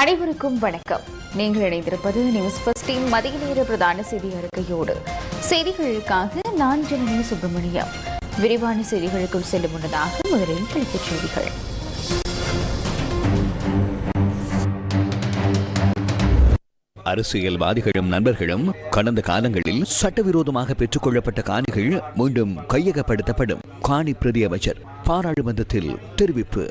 அனைவருக்கும் வணக்கம். நீங்கள் இணைந்திருப்பது நியூஸ் பஸ்டின் மதிய நேர பிரதான செய்தி அறிக்கையோடு. செய்திகளுக்காக நான் ஜனனி சுப்பிரமணியம். விரிவான செய்திகளுக்குள் செல்லும் முன்னதாக முதலில் தலைப்புச் செய்திகள். அரசியல்வாதிகளும் நண்பர்களும் கடந்த காலங்களில் சட்டவிரோதமாக பெற்றுக் கொள்ளப்பட்ட காணிகள் மீண்டும் கையகப்படுத்தப்படும். காணி பிரதி அமைச்சர் பாராளுமன்றத்தில் தெரிவிப்பு.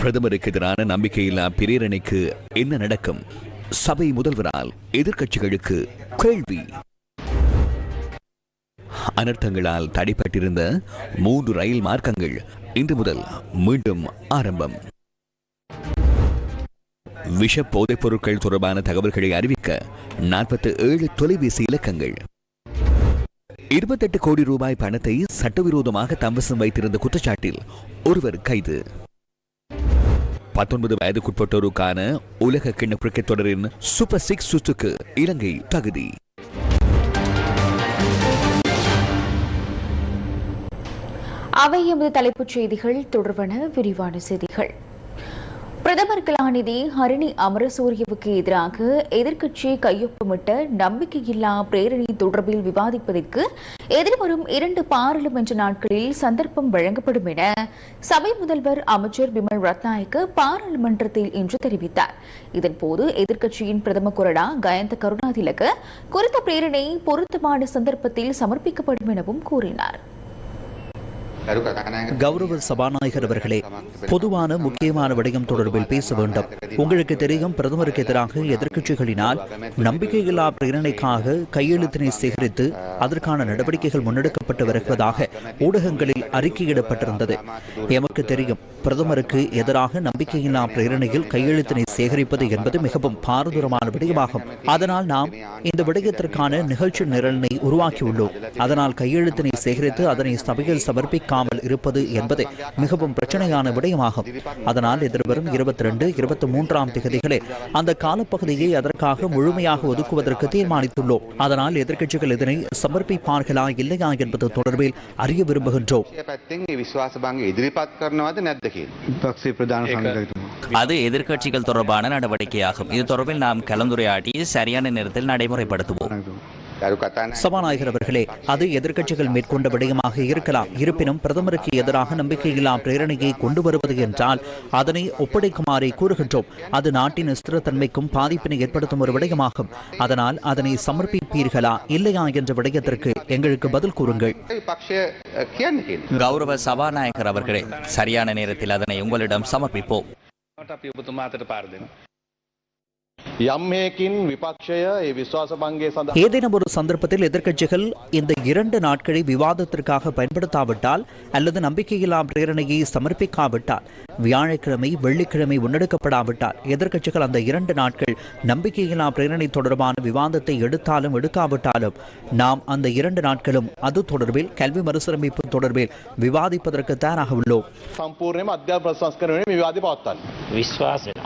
பிரதமருக்கு எதிரான நம்பிக்கையில்லா பிரேரணைக்கு என்ன நடக்கும்? சபை முதல்வரால் எதிர்க்கட்சிகளுக்கு கேள்வி. அனர்த்தங்களால் தடைப்பட்டிருந்த மூன்று ரயில் மார்க்கங்கள் இன்று முதல் மீண்டும் ஆரம்பம். விஷ போதைப் பொருட்கள் தொடர்பான தகவல்களை அறிவிக்க நாற்பத்தி ஏழு தொலைபேசி இலக்கங்கள். இருபத்தெட்டு கோடி ரூபாய் பணத்தை சட்டவிரோதமாக தம்வசம் வைத்திருந்த குற்றச்சாட்டில் ஒருவர் கைது. பத்தொன்பது வயதுக்குட்பட்டோருக்கான உலக கிண்ண கிரிக்கெட் தொடரின் சூப்பர் சிக்ஸ் சுற்றுக்கு இலங்கை தகுதி. அவை எமது தலைப்புச் செய்திகள் தொடர்பான விரிவான செய்திகள். பிரதமர் கலாநிதி ஹரிணி அமரசூரியவுக்கு எதிராக எதிர்க்கட்சி கையொப்பமிட்ட நம்பிக்கையில்லா பிரேரணை தொடர்பில் விவாதிப்பதற்கு எதிர்வரும் இரண்டு பாராளுமன்ற நாட்களில் சந்தர்ப்பம் வழங்கப்படும் என சபை முதல்வர் அமைச்சர் பிமல் ரத்நாயக்க பாராளுமன்றத்தில் இன்று தெரிவித்தார். இதன்போது எதிர்க்கட்சியின் பிரதம கொறடா கயந்த கருணாதிலக குறித்த பிரேரணை பொருத்தமான சந்தர்ப்பத்தில் சமர்ப்பிக்கப்படும் எனவும் கூறினாா் கௌரவ சபாநாயகர் அவர்களே பொதுவான முக்கியமான விடயம் தொடர்பில் பேச வேண்டும். உங்களுக்கு தெரியும் பிரதமருக்கு எதிராக எதிர்க்கட்சிகளினால் நம்பிக்கையில்லா பிரேரணைக்காக கையெழுத்தினை சேகரித்து அதற்கான நடவடிக்கைகள் முன்னெடுக்கப்பட்டு வருவதாக ஊடகங்களில் அறிக்கையிடப்பட்டிருந்தது. எமக்கு தெரியும் பிரதமருக்கு எதிராக நம்பிக்கையில்லா பிரேரணையில் கையெழுத்தினை சேகரிப்பது என்பது மிகவும் பாரதூரமான விடயமாகும். அதனால் நாம் இந்த விடயத்திற்கான நிகழ்ச்சி நிரலினை உருவாக்கியுள்ளோம். அதனால் கையெழுத்தினை சேகரித்து அதனை சபையில் சமர்ப்பிக்காமல் இருப்பது என்பது மிகவும் பிரச்சனையான விடயமாகும். அதனால் எதிர்வரும் இருபத்தி ரெண்டு இருபத்தி மூன்றாம் திகதிகளில் அந்த காலப்பகுதியை அதற்காக முழுமையாக ஒதுக்குவதற்கு தீர்மானித்துள்ளோம். அதனால் எதிர்க்கட்சிகள் இதனை சமர்ப்பிப்பார்களா இல்லையா என்பது தொடர்பில் அறிய விரும்புகின்றோம். පැත්තෙන් ඒ විශ්වාස භංග ඉදිරිපත් කරනවද නැද්ද කියලා. විපක්ෂයේ ප්‍රධාන සංඝාධිපතිතුමා. அது எதிர்க்கட்சிகள் தொடர்பான நடவடிக்கையாகும் இது தொடர்பில் நாம் கலந்துரையாடி சரியான நேரத்தில் நடைமுறைப்படுத்துவோம் ගරු කතාන சபாநாயகர் அவர்களே அது எதிர்க்கட்சிகள் மேற்கொண்ட விடயமாக இருக்கலாம். இருப்பினும் பிரதமருக்கு எதிராக நம்பிக்கையில்லா பிரேரணையை கொண்டு வருவது என்றால் அதனை ஒப்படைக்குமாறு கூறுகின்றோம். அது நாட்டின் ஸ்திரத்தன்மைக்கும் பாதிப்பினை ஏற்படுத்தும் ஒரு விடயமாகும். அதனால் அதனை சமர்ப்பிப்பீர்களா இல்லையா என்ற விடயத்திற்கு எங்களுக்கு பதில் கூறுங்கள். கௌரவ சபாநாயகர் அவர்களே சரியான நேரத்தில் அதனை உங்களிடம் சமர்ப்பிப்போம். ஏதேனும் ஒரு சந்தர்ப்பத்தில் எதிர்க்கட்சிகள் இந்த இரண்டு நாட்களை விவாதத்திற்காக பயன்படுத்தாவிட்டால் அல்லது நம்பிக்கையில்லா பிரேரணையை சமர்ப்பிக்காவிட்டால் வியாழக்கிழமை வெள்ளிக்கிழமை முன்னெடுக்கப்படாவிட்டால் எதிர்க்கட்சிகள் அந்த இரண்டு நாட்கள் நம்பிக்கையில்லா பிரேரணை தொடர்பான விவாதத்தை எடுத்தாலும் எடுக்காவிட்டாலும் நாம் அந்த இரண்டு நாட்களும் அது தொடர்பில் கல்வி மறுசீரமைப்பு தொடர்பில் விவாதிப்பதற்கு தயாராக உள்ளோம். விஸ்வாசம்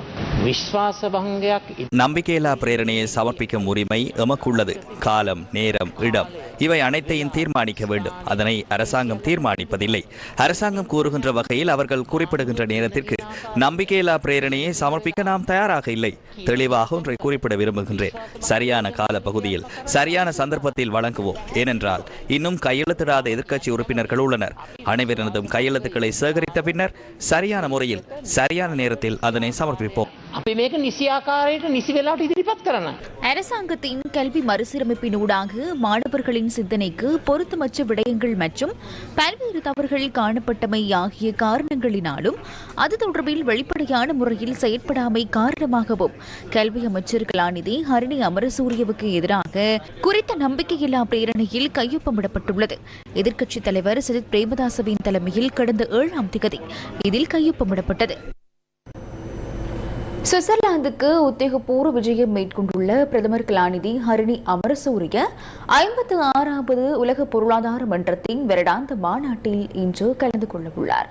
நம்பிக்கையில்லா பிரேரணையை சமர்ப்பிக்கும் உரிமை எமக்குள்ளது. காலம் நேரம் இடம் இவை அனைத்தையும் தீர்மானிக்க வேண்டும். அதனை அரசாங்கம் தீர்மானிப்பதில்லை. அரசாங்கம் கூறுகின்ற வகையில் அவர்கள் குறிப்பிடுகின்ற நேரத்திற்கு நம்பிக்கையில்லா பிரேரணையை சமர்ப்பிக்க நாம் தயாராக இல்லை. தெளிவாக ஒன்றை குறிப்பிட விரும்புகின்றேன். சரியான கால பகுதியில் சரியான சந்தர்ப்பத்தில் வழங்குவோம். ஏனென்றால் இன்னும் கையெழுத்திடாத எதிர்க்கட்சி உறுப்பினர்கள் உள்ளனர். அனைவரினதும் கையெழுத்துக்களை சேகரித்த பின்னர் சரியான முறையில் சரியான நேரத்தில் அதனை சமர்ப்பிப்போம். අපි මේක නිසි ආකාරයට නිසි වෙලාට ඉදිරිපත් කරන්න. அரசாங்கத்தின் கல்வி மறுசீரமைப்பினூடாக மாணவர்களின் சிந்தனைக்கு பொருத்தமற்ற விடயங்கள் மற்றும் பல்வேறு தவறுகள் காணப்பட்டமை ஆகிய காரணங்களினாலும் அது தொடர்பில் வெளிப்படையான முறையில் செயற்படாமை காரணமாகவும் கல்வி அமைச்சர் கலாநிதி ஹரிணி அமரசூரியவுக்கு எதிராக குறித்த நம்பிக்கையில்லா பிரேரணையில் கையொப்பமிடப்பட்டுள்ளது எதிர்க்கட்சித் தலைவர் சஜித் பிரேமதாசவின் தலைமையில் கடந்த ஏழாம் திகதி இதில் கையொப்பமிடப்பட்டது சுவிட்சர்லாந்துக்கு உத்தியோகபூர்வ விஜயம் மேற்கொண்டுள்ள பிரதமர் கலாநிதி ஹரிணி அமரசூரிய ஐம்பத்து ஆறாவது உலக பொருளாதார மன்றத்தின் வருடாந்த மாநாட்டில் இன்று கலந்து கொள்ளவுள்ளார்.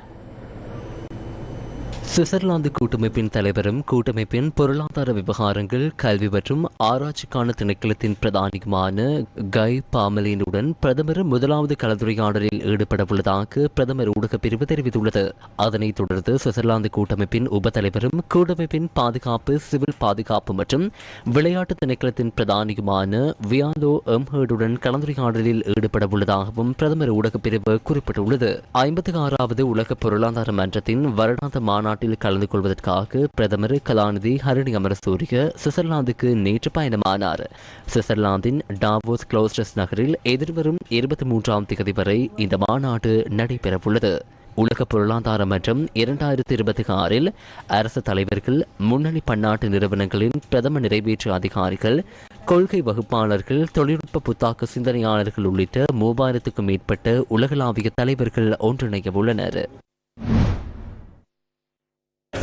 சுவிட்சர்லாந்து கூட்டமைப்பின் தலைவரும் கூட்டமைப்பின் பொருளாதார விவகாரங்கள் கல்வி மற்றும் ஆராய்ச்சிக்கான திணைக்களத்தின் பிரதானியுமான கை பாமலினுடன் பிரதமர் முதலாவது கலந்துரையாடலில் ஈடுபட உள்ளதாக பிரதமர் ஊடகப் பிரிவு தெரிவித்துள்ளது. அதனைத் தொடர்ந்து சுவிட்சர்லாந்து கூட்டமைப்பின் உப தலைவரும் கூட்டமைப்பின் பாதுகாப்பு சிவில் பாதுகாப்பு மற்றும் விளையாட்டு திணைக்களத்தின் பிரதானியுமான வியாலோ எம்ஹர்டுடன் கலந்துரையாடலில் ஈடுபட உள்ளதாகவும் பிரதமர் ஊடகப் பிரிவு குறிப்பிட்டுள்ளது. ஐம்பத்தி ஆறாவது உலக பொருளாதார மன்றத்தின் வருடாந்த மாநாட்டில் கலந்து கொள்வதற்காக பிரதமர் கலாநிதி ஹரணி அமரசூரிய சுவிட்சர்லாந்துக்கு நேற்று பயணமானார். சுவிட்சர்லாந்தின் டாவோஸ் கிளோஸ்டஸ் நகரில் எதிர்வரும் இருபத்தி மூன்றாம் தேதி வரை இந்த மாநாடு நடைபெறவுள்ளது. உலக பொருளாதார மன்றம் இரண்டாயிரத்தி இருபத்தி ஆறில் அரசு தலைவர்கள் முன்னணி பன்னாட்டு நிறுவனங்களின் பிரதம நிறைவேற்று அதிகாரிகள் கொள்கை வகுப்பாளர்கள் தொழில்நுட்ப புத்தாக்க சிந்தனையாளர்கள் உள்ளிட்ட மூவாயிரத்துக்கும் மேற்பட்ட உலகளாவிய தலைவர்கள் ஒன்றிணைய உள்ளனர்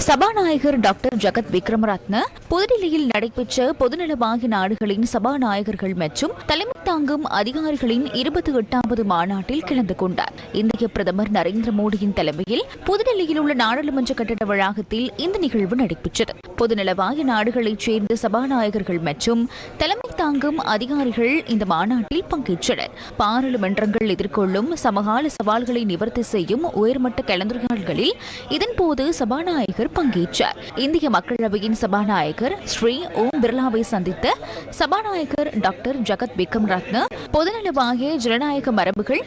சபாநாயகர் டாக்டர் ஜெகத் விக்ரமரத்ன புதுடில்லியில் நடைபெற்ற பொதுநலவாகி நாடுகளின் சபாநாயகர்கள் மற்றும் தலைமை தாங்கும் அதிகாரிகளின் இருபத்தி எட்டாவது மாநாட்டில் கலந்து கொண்டார். இந்திய பிரதமர் நரேந்திர மோடியின் தலைமையில் புதுடெல்லியில் உள்ள நாடாளுமன்ற கட்டட வளாகத்தில் இந்த நிகழ்வு நடைபெற்றது. பொதுநலவாய நாடுகளைச் சேர்ந்த சபாநாயகர்கள் மற்றும் தலைமை தாங்கும் அதிகாரிகள் இந்த மாநாட்டில் பங்கேற்றனர். பாராளுமன்றங்கள் எதிர்கொள்ளும் சமகால சவால்களை நிவர்த்தி செய்யும் உயர்மட்ட கலந்துரையாடல்களில் இதன்போது சபாநாயகர் பங்கேற்றார். இந்திய மக்களவையின் சபாநாயகர் ஸ்ரீ ஓம் பிர்லாவை சந்தித்த சபாநாயகர் டாக்டர் ஜகத் விக்ரம் ரத்ன பொதுநலவாகிய ஜனநாயக மரபுகள்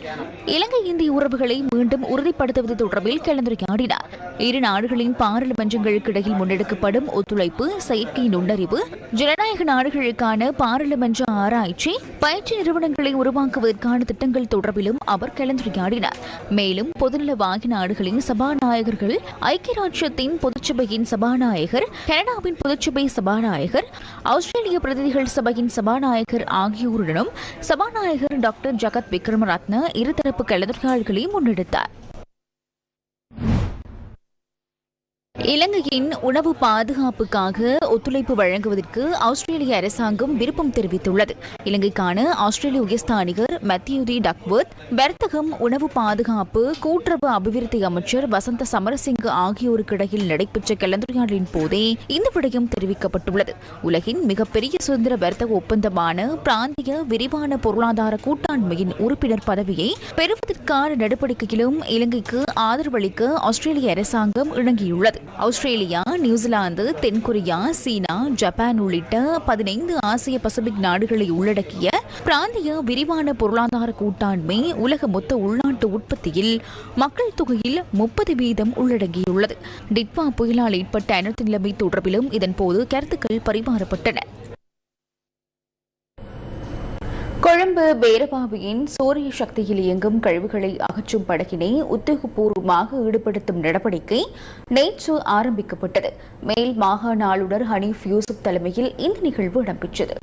இலங்கை இந்திய உறவுகளை மீண்டும் உறுதிப்படுத்துவது தொடர்பில் கலந்துரையாடினார். இரு நாடுகளின் பாராளுமன்றங்களுக்கு இடையில் முன்னெடுக்கப்படும் ஒத்துழைப்பு செயற்கை நுண்ணறிவு ஜனநாயக நாடுகளுக்கான பாராளுமன்ற ஆராய்ச்சி பயிற்சி நிறுவனங்களை உருவாக்குவதற்கான திட்டங்கள் தொடர்பிலும் அவர் கலந்துரையாடினார். மேலும் பொதுநலவாகிய நாடுகளின் சபாநாயகர்கள் ஐக்கிய ராஜ்யத்தின் பொதுச்சபையின் சபாநாயகர் கனடாவின் பொதுச்சபை சபாநாயகர் ஆஸ்திரேலிய பிரதிநிதிகள் சபையின் சபாநாயகர் ஆகியோருடனும் சபாநாயகர் டாக்டர் ஜகத் விக்ரமரத்ன இருதரப்பு கலந்துரையாடல்களை முன்னெடுத்தார். இலங்கையின் உணவு பாதுகாப்புக்காக ஒத்துழைப்பு வழங்குவதற்கு ஆஸ்திரேலிய அரசாங்கம் விருப்பம் தெரிவித்துள்ளது. இலங்கைக்கான ஆஸ்திரேலிய உயர்ஸ்தானிகர் மத்தியூதி டக்வர்த் வர்த்தகம் உணவு பாதுகாப்பு கூட்டுறவு அபிவிருத்தி அமைச்சர் வசந்த சமரசிங்க ஆகியோருக்கு இடையில் நடைபெற்ற கலந்துரையாடலின் போதே இந்த விடயம் தெரிவிக்கப்பட்டுள்ளது. உலகின் மிகப்பெரிய சுதந்திர வர்த்தக ஒப்பந்தமான பிராந்திய விரிவான பொருளாதார கூட்டாண்மையின் உறுப்பினர் பதவியை பெறுவதற்கான நடவடிக்கையிலும் இலங்கைக்கு ஆதரவளிக்க ஆஸ்திரேலிய அரசாங்கம் இணங்கியுள்ளது. ஆஸ்திரேலியா நியூசிலாந்து தென்கொரியா சீனா ஜப்பான் உள்ளிட்ட பதினைந்து ஆசிய பசிபிக் நாடுகளை உள்ளடக்கிய பிராந்திய விரிவான பொருளாதார கூட்டாண்மை உலக மொத்த உள்நாட்டு உற்பத்தியில் மக்கள் தொகையில் முப்பது வீதம் உள்ளடங்கியுள்ளது. டிட்வா புயலால் ஏற்பட்ட அனர்த்த நிலைமை தொடர்பிலும் இதன்போது கருத்துக்கள் பரிமாறப்பட்டன. கொழும்பு பேரபாவியின் சூரிய சக்தியில் இயங்கும் கழிவுகளை அகற்றும் படகினை உத்தியோகபூர்வமாக ஈடுபடுத்தும் நடவடிக்கை நேற்று ஆரம்பிக்கப்பட்டது. மேல் மாகாண ஆளுநர் ஹனீஃப் யூசுப் தலைமையில் இந்த நிகழ்வு இடம்பெற்றது.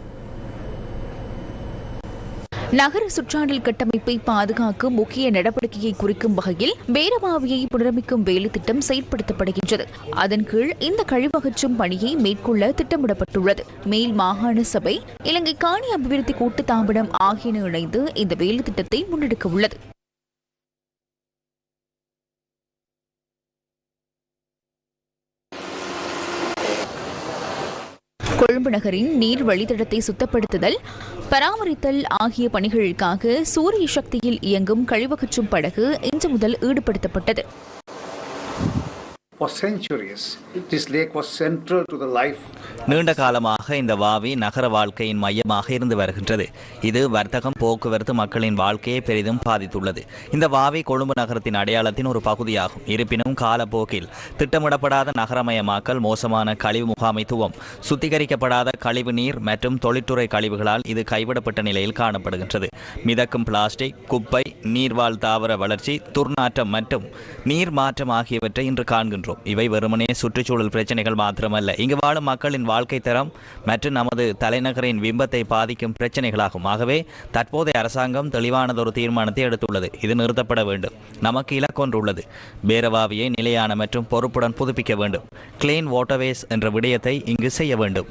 நகர சுற்றாடல் கட்டமைப்பை பாதுகாக்கும் முக்கிய நடவடிக்கையை குறிக்கும் வகையில் பேரபாவியை புனரமைக்கும் வேலை திட்டம் செயற்படுத்தப்படுகின்றது அதன் கீழ் இந்த கழிவகற்றும் பணியை மேற்கொள்ள திட்டமிடப்பட்டுள்ளது. மேல் மாகாண சபை இலங்கை காணி அபிவிருத்தி கூட்டு தாபனம் ஆகியன இணைந்து இந்த வேலை திட்டத்தை முன்னெடுக்க உள்ளது. கொழும்பு நகரின் நீர் வழித்தடத்தை சுத்தப்படுத்துதல் பராமரித்தல் ஆகிய பணிகளுக்காக சூரிய சக்தியில் இயங்கும் கழிவகற்றும் படகு இன்று முதல் ஈடுபடுத்தப்பட்டது. நீண்ட காலமாக இந்த வாவி நகர வாழ்க்கையின் மையமாக இருந்து வருகின்றது. இது வர்த்தகம் போக்குவரத்து மக்களின் வாழ்க்கையை பெரிதும் பாதித்துள்ளது. இந்த வாவி கொழும்பு நகரத்தின் அடையாளத்தின் ஒரு பகுதியாகும். இருப்பினும் காலப்போக்கில் திட்டமிடப்படாத நகரமயமாக்கல் மோசமான கழிவு முகாமைத்துவம் சுத்திகரிக்கப்படாத கழிவு நீர் மற்றும் தொழிற்துறை கழிவுகளால் இது கைவிடப்பட்ட நிலையில் காணப்படுகின்றது. மிதக்கும் பிளாஸ்டிக் குப்பை நீர்வாழ் தாவர வளர்ச்சி துர்நாற்றம் மற்றும் நீர் மாற்றம் ஆகியவற்றை இன்று காண்கின்றோம். இவை வெறுமனே சுற்றுச்சூழல் பிரச்சனைகள் மாத்திரமல்ல. இங்கு வாழும் மக்களின் வாழ்க்கை தரம் மற்றும் நமது தலைநகரின் பிம்பத்தை பாதிக்கும் பிரச்சனைகளாகும். ஆகவே தற்போதைய அரசாங்கம் தெளிவானதொரு தீர்மானத்தை எடுத்துள்ளது. இது நிறுத்தப்பட வேண்டும். நமக்கு இலக்கொன்று உள்ளது. பேரவாவியை நிலையான மற்றும் பொறுப்புடன் புதுப்பிக்க வேண்டும். கிளீன் வாட்டர்வேஸ் என்ற விடயத்தை இங்கு செய்ய வேண்டும்.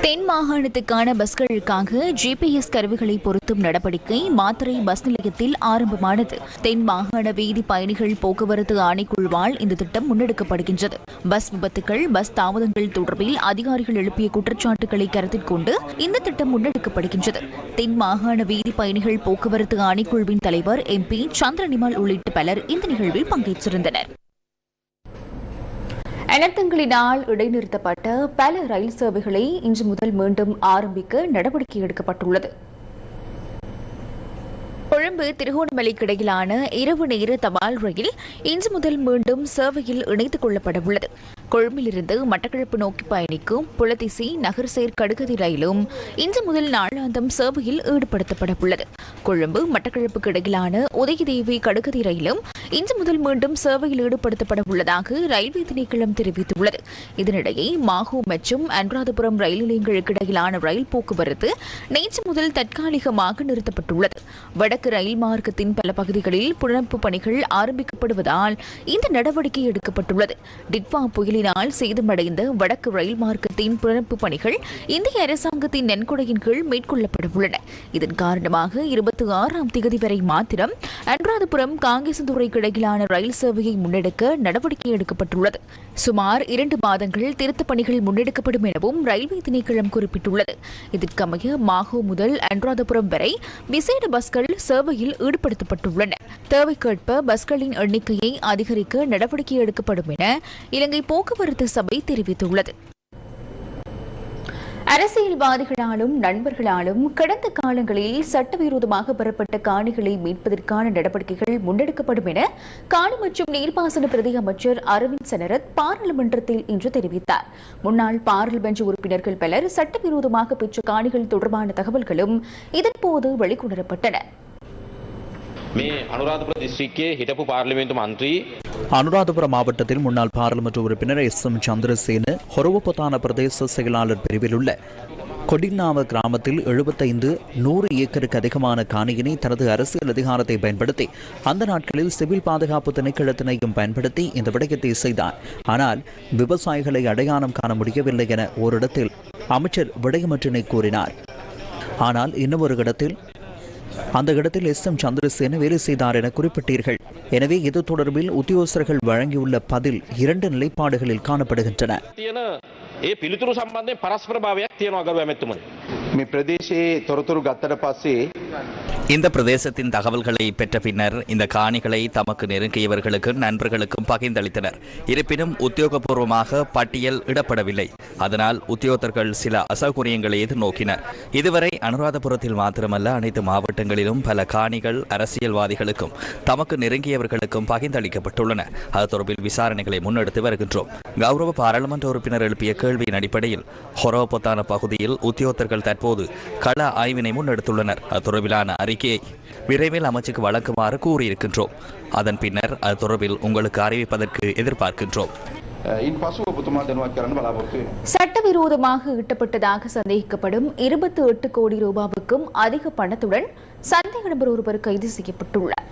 தென் மாகாணத்துக்கான பஸ்களுக்காக ஜிபிஎஸ் கருவிகளை பொருத்தும் நடவடிக்கை மாத்திரை பஸ் நிலையத்தில் ஆரம்பமானது. தென் மாகாண வீதி பயணிகள் போக்குவரத்து ஆணைக்குழுவால் இந்த திட்டம் முன்னெடுக்கப்படுகின்றது. பஸ் விபத்துகள் பஸ் தாமதங்கள் தொடர்பில் அதிகாரிகள் எழுப்பிய குற்றச்சாட்டுகளை கருத்தில் கொண்டு இந்த திட்டம் முன்னெடுக்கப்படுகின்றது. தென் மாகாண வீதி பயணிகள் போக்குவரத்து ஆணைக்குழுவின் தலைவர் எம்பி சந்திரனிமால் உள்ளிட்ட பலர் இந்த நிகழ்வில் பங்கேற்றிருந்தனர். அனர்த்தங்களினால் இடைநிறுத்தப்பட்ட பல ரயில் சேவைகளை இன்று முதல் மீண்டும் ஆரம்பிக்க நடவடிக்கை எடுக்கப்பட்டுள்ளது. கொழும்பு திருகோணமலைக்கு இடையிலான இரவு நேர தபால் ரயில் இன்று முதல் மீண்டும் சேவையில் இணைத்துக் கொள்ளப்பட உள்ளது கொழும்பிலிருந்து மட்டக்களப்பு நோக்கி பயணிக்கும் புலதிசி நகர்சேர் கடுகதி ரயிலும் இன்று முதல் நாளாந்தம் சேவையில் ஈடுபடுத்தப்பட உள்ளது கொழும்பு மட்டக்களப்புக்கு இடையிலான உதயதேவி கடுகதி ரயிலும் இன்று முதல் மீண்டும் சேவையில் ஈடுபடுத்தப்பட உள்ளதாக ரயில்வே திணைக்களம் தெரிவித்துள்ளது. இதனிடையே மாஹூ மற்றும் அனுராதபுரம் ரயில் நிலையங்களுக்கு இடையிலான ரயில் போக்குவரத்து நேற்று முதல் தற்காலிகமாக நிறுத்தப்பட்டுள்ளது. வடக்கு ரயில் மார்க்கத்தின் பல பகுதிகளில் புனரமைப்பு பணிகள் ஆரம்பிக்கப்படுவதால் இந்த நடவடிக்கை எடுக்கப்பட்டுள்ளது. டிட்வா மழையினால் சேதமடைந்த வடக்கு ரயில் மார்க்கத்தின் புனரமைப்பு பணிகள் இந்திய அரசாங்கத்தின் நன்கொடையின் கீழ் மேற்கொள்ளப்பட உள்ளன. இதன் காரணமாக இருபத்தி ஆறாம் தேதி வரை மாத்திரம் அனுராதபுரம் காங்கேசந்துறை இடையிலான ரயில் சேவையை முன்னெடுக்க நடவடிக்கை எடுக்கப்பட்டுள்ளது. சுமார் இரண்டு மாதங்கள் திருத்தப் பணிகள் முன்னெடுக்கப்படும் எனவும் ரயில்வே திணைக்களம் குறிப்பிட்டுள்ளது. இதற்கமைய மாகோ முதல் அனுராதபுரம் வரை விசேட பஸ்கள் சேவையில் ஈடுபடுத்தப்பட்டுள்ளன. தேவைக்கேற்ப பஸ்களின் எண்ணிக்கையை அதிகரிக்க நடவடிக்கை எடுக்கப்படும் என இலங்கை போக்கு போக்குவரத்து சபை தெரிவித்துள்ளது. அரசியல்வாதிகளாலும் நண்பர்களாலும் கடந்த காலங்களில் சட்டவிரோதமாக பெறப்பட்ட காணிகளை மீட்பதற்கான நடவடிக்கைகள் முன்னெடுக்கப்படும் என காணி மற்றும் நீர்ப்பாசன பிரதி அமைச்சர் அரவிந்த் சனரத் பாராளுமன்றத்தில் இன்று தெரிவித்தார். முன்னாள் பாராளுமன்ற உறுப்பினர்கள் பலர் சட்டவிரோதமாக பெற்ற காணிகள் தொடர்பான தகவல்களும் இதன்போது வெளிக்கொணரப்பட்டன. මේ අනුරාධපුර දිස්ත්‍රික්කයේ හිටපු පාර්ලිමේන්තු මන්ත්‍රී அனுராதபுரம் மாவட்டத்தில் முன்னாள் பாராளுமன்ற உறுப்பினர் எஸ் எம் சந்திரசேன ஹொரவபொத்தான பிரதேச செயலாளர் பிரிவில் உள்ள கொடிநாவ கிராமத்தில் எழுபத்தைந்து நூறு ஏக்கருக்கு அதிகமான காணியினை தனது அரசியல் அதிகாரத்தை பயன்படுத்தி அந்த நாட்களில் சிவில் பாதுகாப்பு திணைக்களத்தினையும் பயன்படுத்தி இந்த விடயத்தை செய்தார் ஆனால் விவசாயிகளை அடையாளம் காண முடியவில்லை என ஓரிடத்தில் அமைச்சர் விடயமற்றினை கூறினார் ஆனால் இன்னும் ஒரு இடத்தில் அந்த இடத்தில் எஸ் எம் சந்திரசேன வேலை செய்தார் என குறிப்பிட்டீர்கள். எனவே இது தொடர்பில் உத்தியோகஸ்தர்கள் வழங்கியுள்ள பதில் இரண்டு நிலைப்பாடுகளில் காணப்படுகின்றன. இந்த பிரதேசத்தின் தகவல்களை பெற்ற பின்னர் இந்த காணிகளை தமக்கு நெருங்கியவர்களுக்கும் நண்பர்களுக்கும் பகிர்ந்தளித்தனர். இருப்பினும் உத்தியோகபூர்வமாக பட்டியல் இடப்படவில்லை. அதனால் உத்தியோகத்தர்கள் சில அசௌகரியங்களை எதிர்நோக்கினர் இதுவரை அனுராதபுரத்தில் மாத்திரமல்ல அனைத்து மாவட்டங்களிலும் பல காணிகள் அரசியல்வாதிகளுக்கும் தமக்கு நெருங்கியவர்களுக்கும் பகிர்ந்தளிக்கப்பட்டுள்ளன. அது தொடர்பில் விசாரணைகளை முன்னெடுத்து வருகின்றோம். கௌரவ பாராளுமன்ற உறுப்பினர் எழுப்பிய கேள்வியின் அடிப்படையில் ஹொரோபொத்தான பகுதியில் உத்தியோகத்தர்கள் தற்போது தற்போது கள ஆய்வினை முன்னெடுத்துள்ளனர். அது அறிக்கையை விரைவில் அமைச்சுக்கு வழங்குமாறு கூறியிருக்கின்றோம். அதன் பின்னர் அது உங்களுக்கு அறிவிப்பதற்கு எதிர்பார்க்கின்றோம். சட்டவிரோதமாக ஈட்டப்பட்டதாக சந்தேகிக்கப்படும் இருபத்தி எட்டு கோடி ரூபாவுக்கும் அதிக பணத்துடன் சந்தேக நபர் ஒருவர் கைது செய்யப்பட்டுள்ளார்.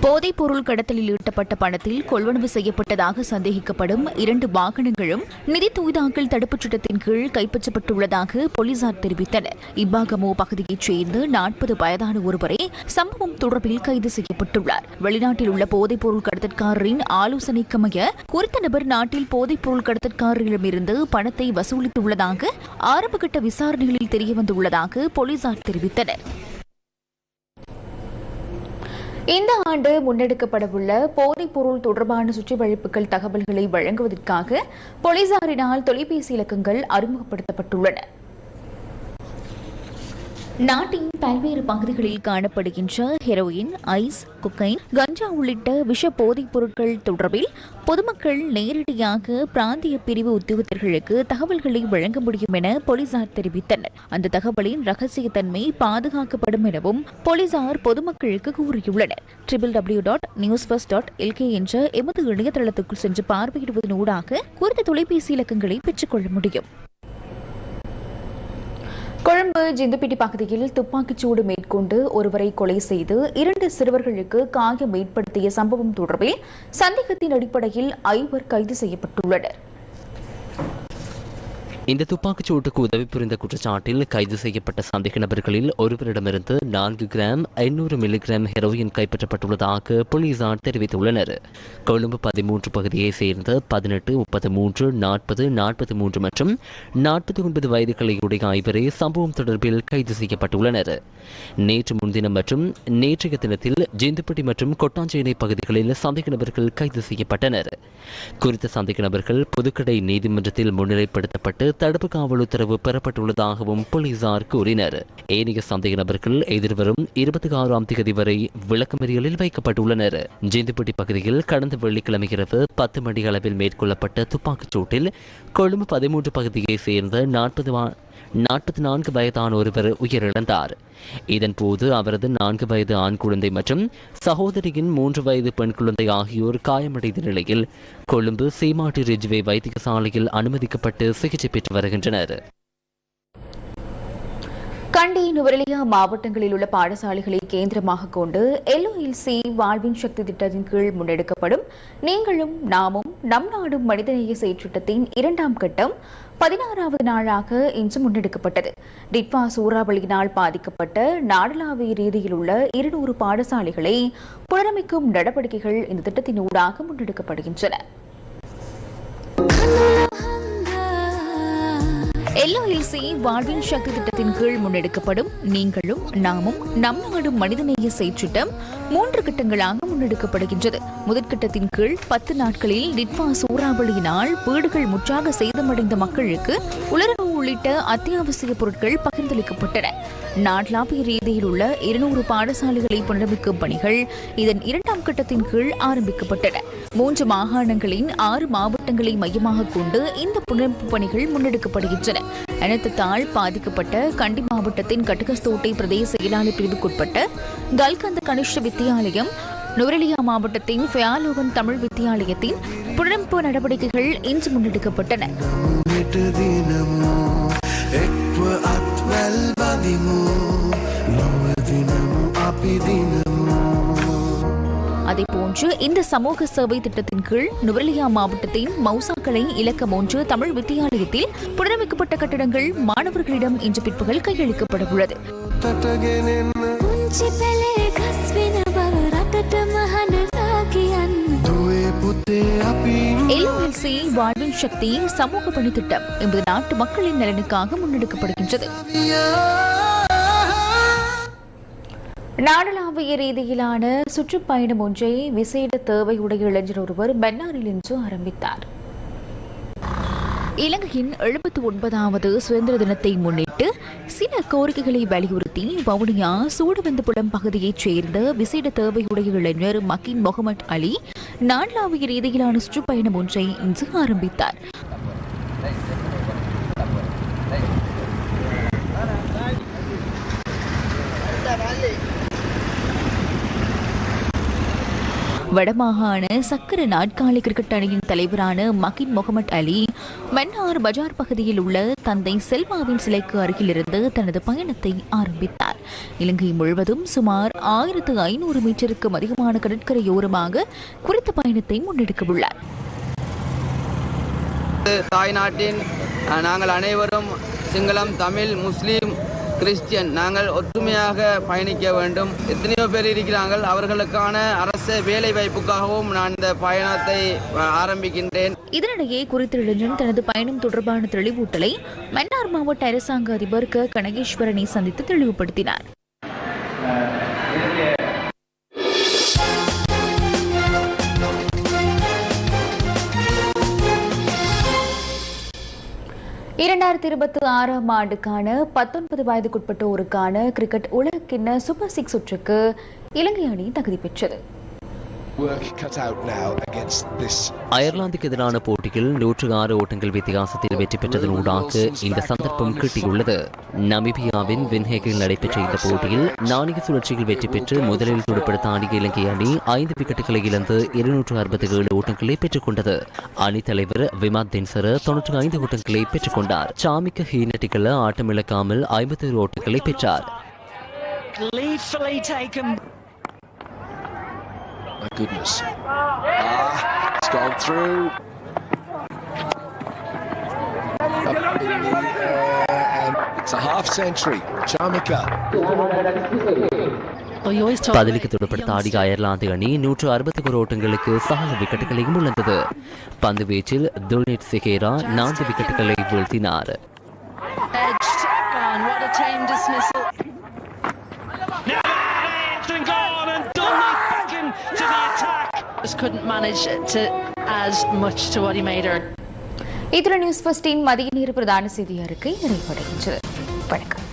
போதைப் பொருள் கடத்தலில் ஈட்டப்பட்ட பணத்தில் கொள்வனவு செய்யப்பட்டதாக சந்தேகிக்கப்படும் இரண்டு வாகனங்களும் நிதி தூய்தாக்கல் தடுப்புச் சட்டத்தின் கீழ் கைப்பற்றப்பட்டுள்ளதாக போலீசார் தெரிவித்தனர். இப்பாகமோ பகுதியைச் சேர்ந்த நாற்பது வயதான ஒருவரே சம்பவம் தொடர்பில் கைது செய்யப்பட்டுள்ளார். வெளிநாட்டில் உள்ள போதைப் பொருள் கடத்தற்காரரின் ஆலோசனைக்கமைய குறித்த நபர் நாட்டில் போதைப் பொருள் கடத்தற்காரர்களிடமிருந்து பணத்தை வசூலித்துள்ளதாக ஆரம்பகட்ட விசாரணைகளில் தெரியவந்துள்ளதாக போலீசார் தெரிவித்தனர். இந்த ஆண்டு முன்னெடுக்கப்படவுள்ள போதைப் பொருள் தொடர்பான சுற்றிவழிப்புகள் தகவல்களை வழங்குவதற்காக போலீசாரினால் தொலைபேசி இலக்கங்கள் அறிமுகப்படுத்தப்பட்டுள்ளன. நாட்டின் பல்வேறு பகுதிகளில் காணப்படுகின்ற ஹெரோயின் ஐஸ் குக்கைன் கஞ்சா உள்ளிட்ட விஷ போதைப் பொருட்கள் தொடர்பில் பொதுமக்கள் நேரடியாக பிராந்திய பிரிவு உத்தியோகத்தர்களுக்கு தகவல்களை வழங்க முடியும் என போலீசார் தெரிவித்தனர். அந்த தகவலின் ரகசியத்தன்மை பாதுகாக்கப்படும் எனவும் போலீசார் பொதுமக்களுக்கு கூறியுள்ளனர். Triple W dot news first dot LK என்ற எமது இணையதளத்துக்குள் சென்று பார்வையிடுவதன் ஊடாக குறித்த தொலைபேசி இலக்கங்களை பெற்றுக்கொள்ள முடியும். கொழும்பு ஜிந்துப்பிட்டி பகுதியில் துப்பாக்கிச்சூடு மேற்கொண்டு ஒருவரை கொலை செய்து இரண்டு சிறுவர்களுக்கு காயம் ஏற்படுத்திய சம்பவம் தொடர்பில் சந்தேகத்தின் அடிப்படையில் ஐவர் கைது செய்யப்பட்டுள்ளனர். இந்த துப்பாக்கிச் சூட்டுக்கு உதவி புரிந்த குற்றச்சாட்டில் கைது செய்யப்பட்ட சந்தேக நபர்களில் ஒருவரிடமிருந்து நான்கு கிராம் ஐநூறு மில்லிகிராம் ஹெரோயின் கைப்பற்றப்பட்டுள்ளதாக போலீசார் தெரிவித்துள்ளனர். கொழும்பு பதிமூன்று பகுதியைச் சேர்ந்த பதினெட்டு முப்பத்தி மூன்று நாற்பது நாற்பத்தி மூன்று மற்றும் நாற்பத்தி ஒன்பது வயதுகளையுடைய ஐவரே சம்பவம் தொடர்பில் கைது செய்யப்பட்டுள்ளனர். நேற்று முன்தினம் மற்றும் நேற்றைய தினத்தில் ஜிந்துப்பட்டி மற்றும் கொட்டாஞ்சேனை பகுதிகளில் சந்தேக நபர்கள் கைது செய்யப்பட்டனர். குறித்த சந்தேக நபர்கள் புதுக்கடை நீதிமன்றத்தில் முன்னிலைப்படுத்தப்பட்டு தடுப்பு காவல் உத்தரவு பெறப்பட்டுள்ளதாகவும் போலீசார் கூறினர். ஏனைய சந்தேக நபர்கள் எதிர்வரும் இருபத்தி ஆறாம் தேதி வரை விளக்கமறியலில் வைக்கப்பட்டுள்ளனர். ஜிந்துப்பட்டி பகுதியில் கடந்த வெள்ளிக்கிழமை இரவு பத்து மணி அளவில் மேற்கொள்ளப்பட்ட துப்பாக்கிச் சூட்டில் கொழும்பு பதிமூன்று பகுதியைச் சேர்ந்த நாற்பது நாற்பத்தி நான்கு வயதான ஒருவர் உயிரிழந்தார். இதன்போது அவரது நான்கு வயது ஆண் குழந்தை மற்றும் சகோதரியின் மூன்று வயது பெண் குழந்தை ஆகியோர் காயமடைந்த நிலையில் கொழும்பு சீமாட்டி ரிஜ்வே வைத்தியசாலையில் அனுமதிக்கப்பட்டு சிகிச்சை பெற்று வருகின்றனர். கண்டி நுவரெலியா மாவட்டங்களில் உள்ள பாடசாலைகளை கேந்திரமாக கொண்டு எல்ஓஎல்சி வாழ்வின் சக்தி திட்டத்தின் கீழ் முன்னெடுக்கப்படும் நீங்களும் நாமும் நம் நாடும் மனிதநேய செயற்றிட்டத்தின் இரண்டாம் கட்டம் பதினாறாவது நாளாக இன்று முன்னெடுக்கப்பட்டது. டிட்வா சூறாவளியினால் பாதிக்கப்பட்ட நாடளாவிய ரீதியில் உள்ள இருநூறு பாடசாலைகளை புனரமைக்கும் நடவடிக்கைகள் இந்த திட்டத்தின் ஊடாக முன்னெடுக்கப்படுகின்றன. எல்ஓஎல்சி வாழ்வின் சக்தி திட்டத்தின் கீழ் முன்னெடுக்கப்படும் நீங்களும் நாமும் நம் நாடும் மனிதநேய செயற்றிட்டம் மூன்று கட்டங்களாக முன்னெடுக்கப்படுகின்றது. முதற்கட்டத்தின் கீழ் பத்து நாட்களில் நிட்வா சூறாவளியினால் வீடுகள் முற்றாக சேதமடைந்த மக்களுக்கு உலரணு உள்ளிட்ட அத்தியாவசிய பொருட்கள் பகிர்ந்தளிக்கப்பட்டன. நாட்லாவிய ரீதியில் உள்ள இருநூறு பாடசாலைகளை புனரமைக்கும் பணிகள் இதன் இரண்டாம் கட்டத்தின் கீழ் ஆரம்பிக்கப்பட்டன. மூன்று மாகாணங்களின் ஆறு மாவட்டங்களை மையமாக கொண்டு இந்த புனரமைப்பு பணிகள் முன்னெடுக்கப்படுகின்றன. அனர்த்தத்தால் பாதிக்கப்பட்ட கண்டி மாவட்டத்தின் கட்டுகஸ்தோட்டை பிரதேச செயலாளர் பிரிவுக்குட்பட்ட கல்கந்த கனிஷ்ட வித்தியாலயம் நுவரெலியா மாவட்டத்தின் ஃபயாலோவன் தமிழ் வித்தியாலயத்தின் புனரமைப்பு நடவடிக்கைகள் இன்று முன்னெடுக்கப்பட்டன. அதேபோன்று இந்த சமூக சேவை திட்டத்தின் கீழ் நுவரெலியா மாவட்டத்தின் மௌசாக்கலை இலக்கம் ஒன்று தமிழ் வித்தியாலயத்தில் புனரமைக்கப்பட்ட கட்டடங்கள் மாணவர்களிடம் இன்று பிற்பகல் கையளிக்கப்பட உள்ளது எல்ஓஎல்சி வாழ்வின் சக்தி சமூக பணி திட்டம் என்பது நாட்டு மக்களின் நலனுக்காக முன்னெடுக்கப்படுகின்றது. நாடளாவிய ரீதியிலான சுற்றுப்பயணம் ஒன்றை விசேட தேவையுடைய இளைஞர் ஒருவர் பென்னாரில் இன்று ஆரம்பித்தார். இலங்கையின் எழுபத்தி ஒன்பதாவது சுதந்திர தினத்தை முன்னிட்டு சில கோரிக்கைகளை வலியுறுத்தி வவுனியா சூடுவெந்தபுலம் பகுதியைச் சேர்ந்த விசேட தேவையுடைய இளைஞர் மக்கின் முகமது அலி நாடளாவிய ரீதியிலான சுற்றுப்பயணம் ஒன்றை இன்று ஆரம்பித்தார். வடமாகாண சக்கர நாட்காலி கிரிக்கெட் அணியின் தலைவரான மகின் முகமது அலி மன்னார் பஜார் பகுதியில் உள்ள தந்தை செல்வாவின் சிலைக்கு அருகிலிருந்து தனது பயணத்தை ஆரம்பித்தார். இலங்கை முழுவதும் சுமார் ஆயிரத்து ஐநூறு மீட்டருக்கும் அதிகமான கடற்கரையோரமாக குறித்த பயணத்தை முன்னெடுக்க உள்ளார். தாய்நாட்டின் நாங்கள் அனைவரும் சிங்களம் தமிழ் முஸ்லீம் கிறிஸ்டியன் நாங்கள் ஒற்றுமையாக பயணிக்க வேண்டும். எத்தனையோ பேர் இருக்கிறார்கள். அவர்களுக்கான அரசு வேலை வாய்ப்புக்காகவும் நான் இந்த பயணத்தை ஆரம்பிக்கின்றேன். இதனிடையே குறித்த இளைஞன் தனது பயணம் தொடர்பான தெளிவூட்டலை மன்னார் மாவட்ட அரசாங்க அதிபர் க. கனகேஸ்வரனை சந்தித்து தெளிவுபடுத்தினார். இரண்டாயிரத்தி இருபத்தி ஆறாம் ஆண்டுக்கான பத்தொன்பது வயதுக்குட்பட்டோருக்கான கிரிக்கெட் உலகக்கிண்ண சூப்பர் சிக்ஸ் சுற்றுக்கு இலங்கை அணி தகுதி பெற்றது. அயர்லாந்துக்கு எதிரான போட்டியில் நூற்று ஆறு ஓட்டங்கள் வித்தியாசத்தில் வெற்றி பெற்றதன் ஊடாக இந்த சந்தர்ப்பம் கிட்டியுள்ளது. நமீபியாவின் வின்ஹேகில் நடைபெற்ற இந்த போட்டியில் நாணய சுழற்சியில் வெற்றி பெற்று முதலில் துடுப்படுத்த ஆடிய இலங்கை அணி ஐந்து விக்கெட்டுகளை இழந்து இருநூற்று அறுபத்தி ஏழு ஓட்டங்களை பெற்றுக் கொண்டது. அணி தலைவர் விமாத் தின்சர தொன்னூற்றி ஐந்து ஓட்டங்களை பெற்றுக் கொண்டார். சாமிக்க ஹீனட்டிக்கல ஆட்டமிழக்காமல் ஐம்பத்தி ஓட்டங்களை பெற்றார். My goodness. Ah it's gone through. It's a half century. Chamika. பதிலுக்கு துடுப்படுத்த ஆடிய அயர்லாந்து அணி நூற்று அறுபத்தி ஒரு ஓட்டங்களுக்கு சகல விக்கெட்டுகளையும் இழந்தது. பந்து வீச்சில் துல்னிட் சிகேரா நான்கு விக்கெட்டுகளை வீழ்த்தினார் Edged. And what a tame dismissal. It's been gone and Dudley back into the attack. Just couldn't manage to add much to what he made her. இத்துடன் நியூஸ் ஃபர்ஸ்டின் மதிய நேர பிரதான செய்தி அறிக்கை நிறைவடைகின்றது வணக்கம்